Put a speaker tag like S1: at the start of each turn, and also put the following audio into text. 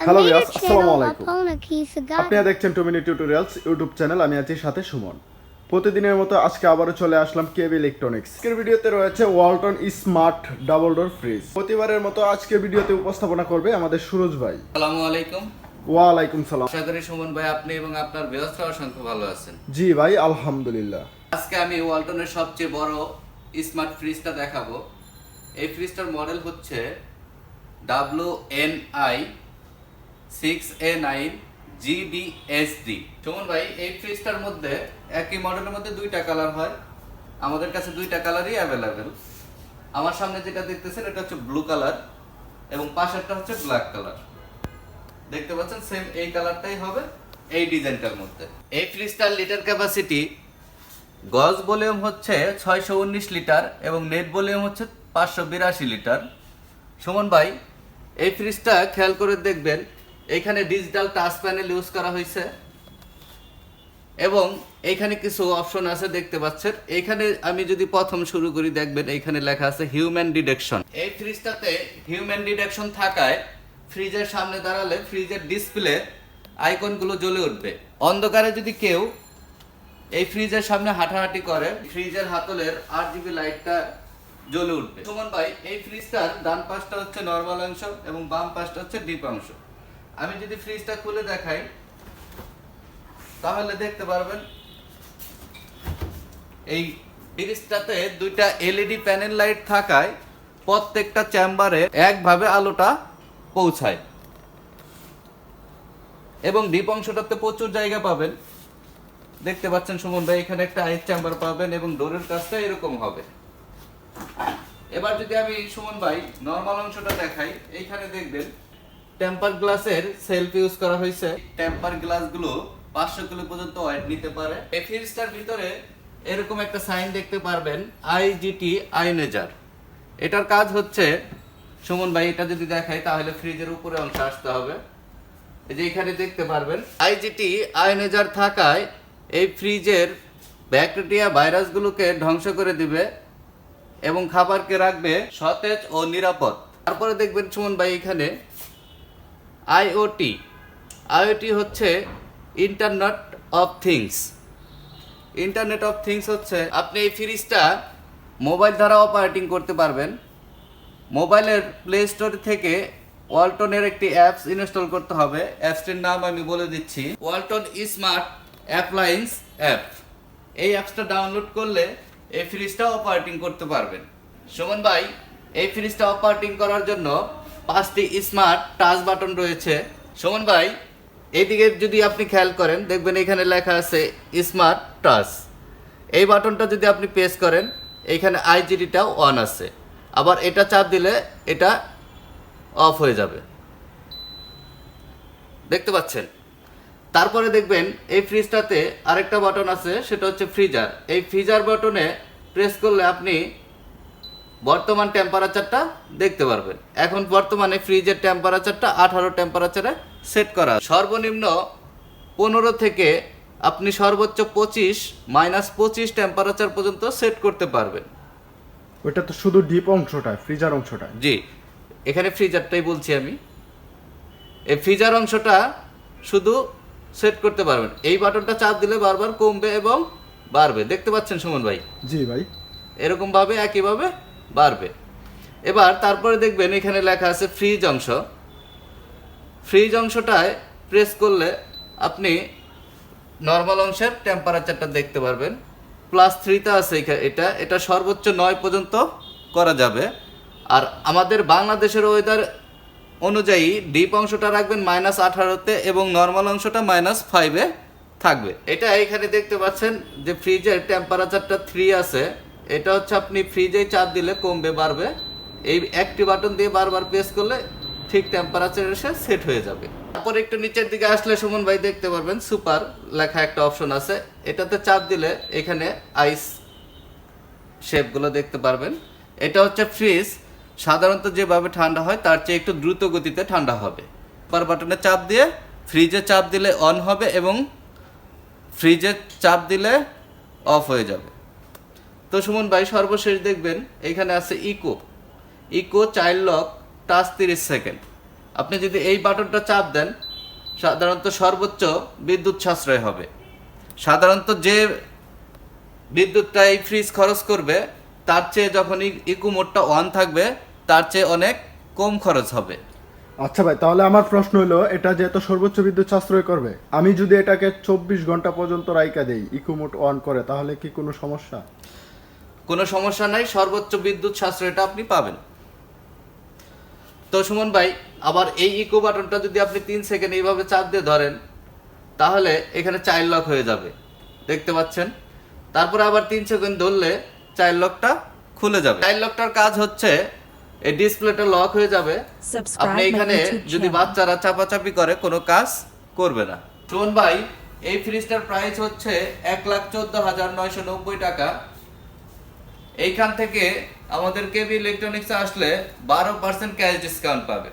S1: Hello viewers আসসালামু আলাইকুম. আপনারা দেখছেন two minute tutorials YouTube channel আমি আছি সাথে সুমন প্রতিদিনের মতো আজকে আবারও চলে আসলাম কেবি ইলেকট্রনিক্স আজকের ভিডিওতে রয়েছে Walton smart double door fridge প্রতিবারের মতো আজকের ভিডিওতে উপস্থাপনা করবে আমাদের সুরজ ভাই
S2: আসসালামু আলাইকুম
S1: ওয়ালাইকুম সালাম
S2: আশা করি সুমন ভাই আপনি এবং আপনার ব্যবস্থা অসংখ্য ভালো আছেন
S1: জি ভাই আলহামদুলিল্লাহ
S2: আজকে আমি ওয়ালটনের সবচেয়ে বড় স্মার্ট ফ্রিজটা দেখাবো এই ফ্রিজটার মডেল হচ্ছে W N I six A nine GDSD Suman ভাই, এই ফ্রিজটার মধ্যে, একই মডেলের মধ্যে দুইটা কালার হয়। আমাদের কাছে দুইটা কালারই অ্যাভেলেবেল আমার সামনে যেটা দেখতেছেন, এটা হচ্ছে ব্লু কালার এবং পাশেরটা হচ্ছে ব্ল্যাক কালার দেখতে পাচ্ছেন সেম এই কালারটাই হবে এই ডিজাইনটার মধ্যে। এই ফ্রিজটার লিটার ক্যাপাসিটি গজ ভলিউম হচ্ছে ছয়শো উনিশ লিটার এবং নেট ভলিউম হচ্ছে পাঁচশো বিরাশি লিটার সুমন ভাই, এই ফ্রিজটা খেয়াল করে দেখবেন এইখানে ডিজিটাল টাচ প্যানেল ইউজ করা হয়েছে। এবং এইখানে কিছু অপশন আছে, দেখতে পাচ্ছেন। এইখানে আমি যদি প্রথম শুরু করি, দেখবেন এইখানে লেখা আছে হিউম্যান ডিডেকশন এই ফ্রিজটাতে হিউম্যান ডিডেকশন থাকায় ফ্রিজের সামনে দাঁড়ালে ফ্রিজের ডিসপ্লে আইকনগুলো জ্বলে উঠবে। অন্ধকারে যদি কেউ এই ফ্রিজের সামনে হাঁটাহাঁটি করে ফ্রিজের হাতলের আট জিবি লাইটটা জ্বলে উঠবে। সুমন ভাই, এই ফ্রিজটার ডান পাশটা হচ্ছে নর্মাল অংশ এবং বাম পাশটা হচ্ছে ডিপ অংশ। আমি যদি ফ্রিজটা খুলে দেখাই, তাহলে দেখতে পারবেন, এই ফ্রিজটাতে দুইটা এলইডি প্যানেল লাইট থাকায় প্রত্যেকটা চেম্বারে একভাবে আলোটা পৌঁছায়। এবং ডিপ অংশটাতে প্রচুর জায়গা পাবেন। দেখতে পাচ্ছেন সুমন ভাই, এখানে একটা আইস চেম্বার পাবেন এবং ডোরের কাজটা এরকম হবে। এবার যদি আমি সুমন ভাই নর্মাল অংশটা দেখাই, এইখানে দেখবেন টেম্পার গ্লাসের সেলফ ইউজ করা হয়েছে। টেম্পার গ্লাসগুলো পাঁচশো কিলো পর্যন্ত ওয়েট নিতে পারে। এই ফ্রিজটার ভিতরে এরকম একটা সাইন দেখতে পারবেন আইজিটি আইনেজার এটার কাজ হচ্ছে সুমন ভাই এটা যদি দেখাই তাহলে ফ্রিজের উপরে অংশ আসতে হবে। এই যে এখানে দেখতে পারবেন আইজিটি আয়নেজার থাকায় এই ফ্রিজের ব্যাকটেরিয়া ভাইরাসগুলোকে ধ্বংস করে দিবে এবং খাবারকে রাখবে সতেজ ও নিরাপদ। তারপরে দেখবেন সুমন ভাই এখানে আইওটি। আইওটি হচ্ছে internet of things internet of things হচ্ছে, আপনি এই ফ্রিজটা মোবাইল দ্বারা অপারেটিং করতে পারবেন। মোবাইলের প্লে স্টোর থেকে ওয়ালটনের একটি অ্যাপস ইনস্টল করতে হবে। অ্যাপসটির নাম আমি বলে দিচ্ছি ওয়ালটন স্মার্ট অ্যাপ্লায়েন্স অ্যাপ এই অ্যাপসটা ডাউনলোড করলে এই ফ্রিজটা অপারেটিং করতে পারবেন। সুমন ভাই, এই ফ্রিজটা অপারেটিং করার জন্য পাঁচটি স্মার্ট টাচ বাটন রয়েছে। সুমন ভাই এইদিকে যদি আপনি খেয়াল করেন, দেখবেন এখানে লেখা আছে স্মার্ট টাচ এই বাটনটা যদি আপনি প্রেস করেন এইখানে আইজিডিটাও অন আছে। আবার এটা চাপ দিলে এটা অফ হয়ে যাবে। দেখতে পাচ্ছেন? তারপরে দেখবেন এই ফ্রিজটাতে আরেকটা বাটন আছে, সেটা হচ্ছে ফ্রিজার এই ফ্রিজার বাটনে প্রেস করলে আপনি বর্তমান টেম্পারেচারটা দেখতে পারবেন। এখন বর্তমানে ফ্রিজের টেম্পারেচারটা আঠারো টেম্পারেচারে সেট করা সর্বনিম্ন পনেরো থেকে আপনি সর্বোচ্চ পঁচিশ মাইনাস পঁচিশ টেম্পারেচার পর্যন্ত সেট করতে পারবেন।
S1: ওইটা তো শুধু ডিপ অংশটা ফ্রিজার অংশটা
S2: জি এখানে ফ্রিজারটাই বলছি আমি। এই ফ্রিজার অংশটা শুধু সেট করতে পারবেন। এই বাটনটা চাপ দিলে বারবার কমবে এবং বাড়বে। দেখতে পাচ্ছেন সুমন ভাই?
S1: জি ভাই।
S2: এরকমভাবে একইভাবে বাড়বে। এবার তারপরে দেখবেন এখানে লেখা আছে ফ্রিজ অংশ। ফ্রিজ অংশটায় প্রেস করলে আপনি নর্মাল অংশের টেম্পারেচারটা দেখতে পারবেন। প্লাস থ্রিতে আছে এটা। এটা সর্বোচ্চ নয় পর্যন্ত করা যাবে। আর আমাদের বাংলাদেশের ওয়েদার অনুযায়ী ডিপ অংশটা রাখবেন মাইনাস আঠারোতে এবং নর্মাল অংশটা মাইনাস ফাইভে থাকবে। এটা এখানে দেখতে পাচ্ছেন যে ফ্রিজের টেম্পারেচারটা থ্রি আছে। এটা হচ্ছে আপনি ফ্রিজে চাপ দিলে কমবে, বাড়বে। এই একটি বাটন দিয়ে বারবার প্রেস করলে ঠিক টেম্পারেচার এসে সেট হয়ে যাবে। তারপর একটু নিচের দিকে আসলে সুমন ভাই দেখতে পারবেন সুপার লেখা একটা অপশন আছে। এটাতে চাপ দিলে এখানে আইস শেপগুলো দেখতে পারবেন। এটা হচ্ছে ফ্রিজ সাধারণত যেভাবে ঠান্ডা হয় তার চেয়ে একটু দ্রুত গতিতে ঠান্ডা হবে। পার বাটনে চাপ দিয়ে ফ্রিজে চাপ দিলে অন হবে এবং ফ্রিজে চাপ দিলে অফ হয়ে যাবে। তো সুমন ভাই, সর্বশেষ দেখবেন, এখানে আছে eco eco child lock touch তিরিশ সেকেন্ড আপনি যদি এই বাটনটা চাপ দেন, সাধারণত সর্বোচ্চ বিদ্যুৎ সাশ্রয় হবে। সাধারণত যে বিদ্যুৎটা এই ফ্রিজ খরচ করবে, তার চেয়ে যখন ইকো মোডটা অন থাকবে, তার চেয়ে অনেক কম খরচ হবে।
S1: আচ্ছা ভাই, তাহলে আমার প্রশ্ন হলো, এটা যেহেতু সর্বোচ্চ বিদ্যুৎ সাশ্রয় করবে, আমি যদি এটাকে চব্বিশ ঘণ্টা পর্যন্ত রাইকা দেই ইকোমোট অন করে, তাহলে কি কোনো সমস্যা?
S2: কোনো সমস্যা নাই সর্বোচ্চ বিদ্যুৎ সাশ্রয়টা আপনি পাবেন। তো সুমন ভাই আবার এই ইকো বাটনটা যদি আপনি তিন সেকেন্ড এইভাবে চাপ দিয়ে ধরেন তাহলে এখানে চাইল্ড লক হয়ে যাবে। দেখতে পাচ্ছেন? তারপরে আবার তিন সেকেন্ড ধরলে চাইল্ড লকটা খুলে যাবে। চাইল্ড লকটার কাজ হচ্ছে এই ডিসপ্লেটা লক হয়ে যাবে। আপনি এখানে যদি. বাচ্চারা চাপাচাপি করে কোনো কাজ করবে না। সুমন ভাই এই ফ্রিজটার প্রাইস হচ্ছে এক লাখ চোদ্দ হাজার নয়শো নব্বই টাকা। এইখান থেকে আমাদের কেবি ইলেকট্রনিক্স আসলে বারো পার্সেন্ট ক্যাশ ডিসকাউন্ট পাবে।